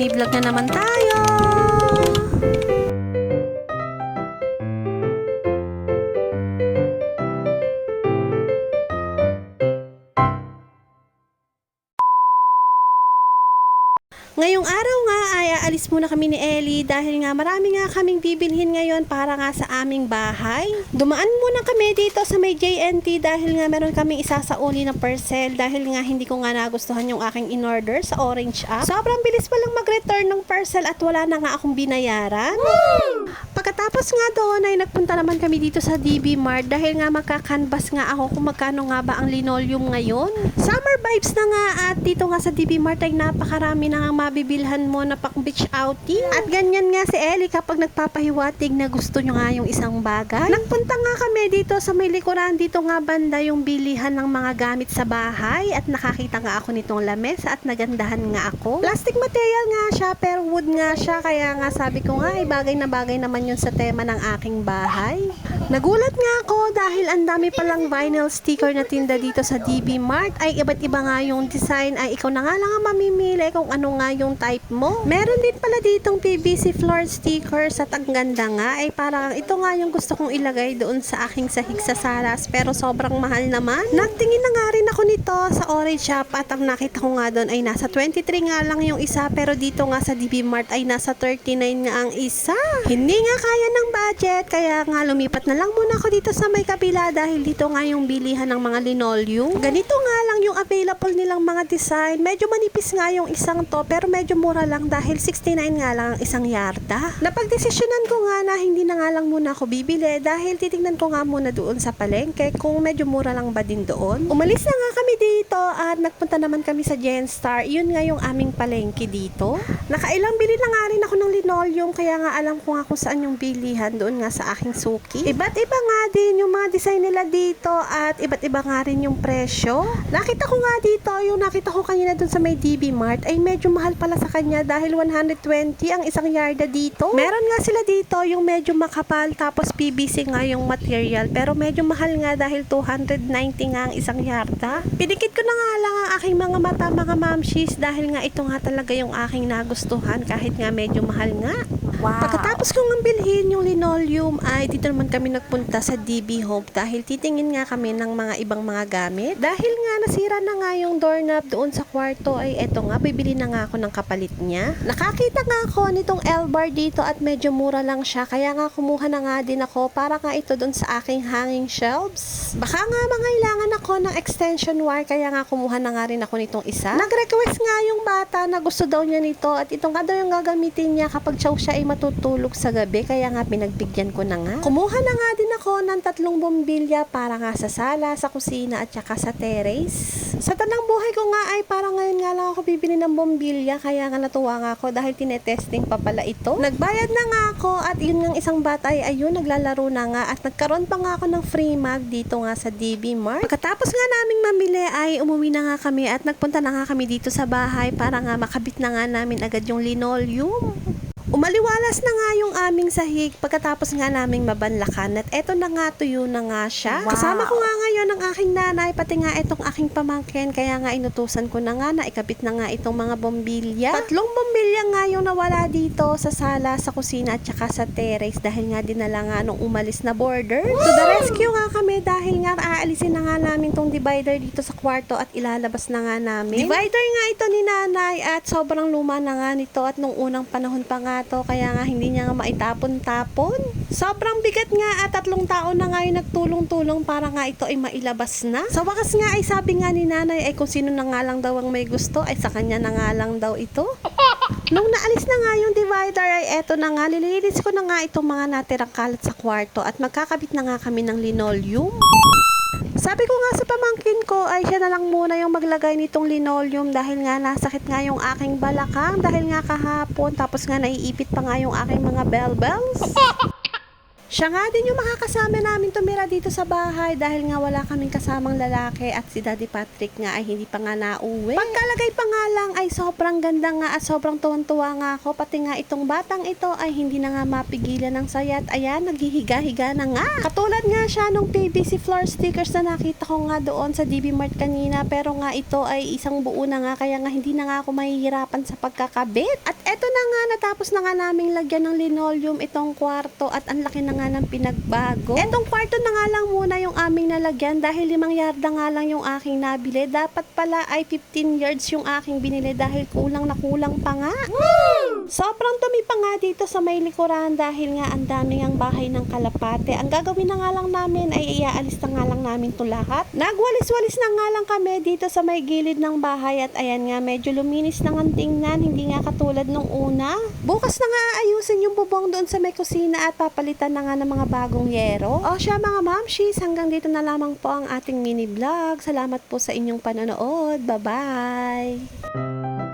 mini vlog na naman tayo. Ngayong araw aalis muna kami ni Ellie dahil nga marami nga kaming bibilhin ngayon para nga sa aming bahay. Dumaan muna kami dito sa may JNT dahil nga meron kaming isasauli na parcel dahil nga hindi ko nga nagustuhan yung aking in-order sa Orange app. Sobrang bilis pa lang mag-return ng parcel at wala na nga akong binayaran. Pagkatapos nga doon ay nagpunta naman kami dito sa DB Mart dahil nga magka-canvas nga ako kung magkano nga ba ang linoleum ngayon. Summer vibes na nga at dito nga sa DB Mart ay napakarami na nga mabibilhan mo na pang beach outing. At ganyan nga si Ellie kapag nagpapahiwatig na gusto nyo nga yung isang bagay. Nagpunta nga kami dito sa may likuran dito nga banda yung bilihan ng mga gamit sa bahay at nakakita nga ako nitong lamesa at nagandahan nga ako. Plastic material nga siya pero wood nga siya kaya nga sabi ko nga ay bagay na bagay naman yun sa tema ng aking bahay. Nagulat nga ako dahil ang dami palang vinyl sticker na tinda dito sa DB Mart ay iba't iba nga yung design ay ikaw na nga lang ang mamimili kung ano nga yung type mo. Meron din pala ditong PVC floor stickers at ang ganda nga ay parang ito nga yung gusto kong ilagay doon sa aking sahig sa salas pero sobrang mahal naman. Nagtingin na nga rin ako nito sa orange shop at ang nakita ko nga doon ay nasa 23 nga lang yung isa pero dito nga sa DB Mart ay nasa 39 nga ang isa. Hindi nga kaya ng budget kaya nga lumipat na lang muna ako dito sa may kabila dahil dito nga yung bilihan ng mga linoleum. Ganito nga lang yung available nilang mga design. Medyo manipis nga yung isang to pero medyo mura lang dahil 69 nga lang ang isang yarda. Napagdesisyonan ko nga na hindi na nga lang muna ako bibili dahil titingnan ko nga muna doon sa palengke kung medyo mura lang ba din doon. Umalis na nga kami dito at nagpunta naman kami sa Genstar. Yun nga yung aming palengke dito. Nakailang bili na nga rin ako ng linoleum kaya nga alam ko nga kung saan yung bilihan doon nga sa aking suki. Iba't iba nga din yung mga design nila dito at iba't iba nga rin yung presyo. Nakita ko nga dito, yung nakita ko kanina doon sa may DB Mart ay medyo mahal pala sa kanya dahil 120 ang isang yarda dito. Meron nga sila dito yung medyo makapal tapos PVC nga yung material pero medyo mahal nga dahil 290 nga ang isang yarda. Pinikit ko na nga lang ang aking mga mata mga mamshis dahil nga ito nga talaga yung aking nagustuhan kahit nga medyo mahal nga. Wow. Pagkatapos kong bilhin yung linoleum ay dito naman kami nagpunta sa DB Home dahil titingin nga kami ng mga ibang mga gamit. Dahil nga nasira na nga yung doorknob doon sa kwarto ay eto nga bibili na nga ako ng kapalit niya. Nakakita nga ako nitong L-bar dito at medyo mura lang siya kaya nga kumuha na nga din ako para nga ito doon sa aking hanging shelves. Baka nga mangailangan ako ng extension wire kaya nga kumuha na nga rin ako nitong isa. Nag-request nga yung bata na gusto daw niya nito at ito nga daw yung gagamitin niya kapag siya siya ay matutulog sa gabi kaya nga pinagbigyan ko na nga. Kumuha na nga din ako ng tatlong bombilya para nga sa sala, sa kusina at saka sa terrace. Sa tanang buhay ko nga ay parang ngayon nga lang ako bibili ng bombilya kaya nga natuwa nga ako dahil tinetesting pa pala ito. Nagbayad na nga ako at yun nga isang bata ay ayun naglalaro na nga at nagkaroon pa nga ako ng free mag dito nga sa DB Mart. Pagkatapos nga naming mamili ay umuwi na nga kami at nagpunta na nga kami dito sa bahay para nga makabit na nga namin agad yung linoleum. Umaliwalas na nga yung aming sahig pagkatapos nga naming mabanlakan at eto na nga tuyo na nga siya. Wow. Kasama ko nga ngayon ang aking nanay pati nga itong aking pamangkin kaya nga inutusan ko na nga na ikabit na nga itong mga bombilya. Tatlong bombilya nga yung nawala dito sa sala, sa kusina at saka sa terrace dahil nga dinala nga nung umalis na border. To the rescue nga kami dahil nga aalisin na nga namin tong divider dito sa kwarto at ilalabas na nga namin. Divider nga ito ni nanay at sobrang luma na nga nito at nung unang panahon pa nga to kaya nga hindi niya nga maitapon-tapon. Sobrang bigat nga at tatlong taon na nga yung nagtulong-tulong para nga ito ay mailabas na. Sa wakas nga ay sabi nga ni nanay ay kung sino na nga lang daw ang may gusto ay sa kanya na nga lang daw ito. Nung naalis na nga yung divider ay eto na nga, nililinis ko na nga itong mga natirang kalat sa kwarto at magkakabit na nga kami ng linoleum. Sabi ko nga sa pamangkin ko ay siya na lang muna yung maglagay nitong linoleum dahil nga nasakit nga yung aking balakang dahil nga kahapon tapos nga naiipit pa nga yung aking mga bell bells. Siya nga din yung makakasama namin tumira dito sa bahay dahil nga wala kaming kasamang lalaki at si Daddy Patrick nga ay hindi pa nga nauwi. Pagkalagay pa nga lang ay sobrang ganda nga at sobrang tuwan-tuwa nga ako pati nga itong batang ito ay hindi na nga mapigilan ng saya at ayan naghihiga-higa na nga. Katulad nga siya nung PVC floor stickers na nakita ko nga doon sa DB Mart kanina pero nga ito ay isang buo na nga kaya nga hindi na nga ako mahihirapan sa pagkakabit. At eto na nga natapos na nga naming lagyan ng linoleum itong kwarto at ang laki na nga ng pinagbago. Etong kwarto na nga lang muna yung aming nalagyan dahil limang yarda nga lang yung aking nabili. Dapat pala ay 15 yards yung aking binili dahil kulang na kulang pa nga. Sobrang dumi pa nga dito sa may likuran dahil nga ang dami ang bahay ng kalapate. Ang gagawin na nga lang namin ay iaalis na nga lang namin to lahat. Nagwalis-walis na nga lang kami dito sa may gilid ng bahay at ayan nga medyo luminis na nga tingnan, hindi nga katulad nung una. Bukas na nga ayusin yung bubong doon sa may kusina at papalitan na nga ng mga bagong yero. O siya mga mamshis, hanggang dito na lamang po ang ating mini vlog. Salamat po sa inyong panonood. Bye-bye!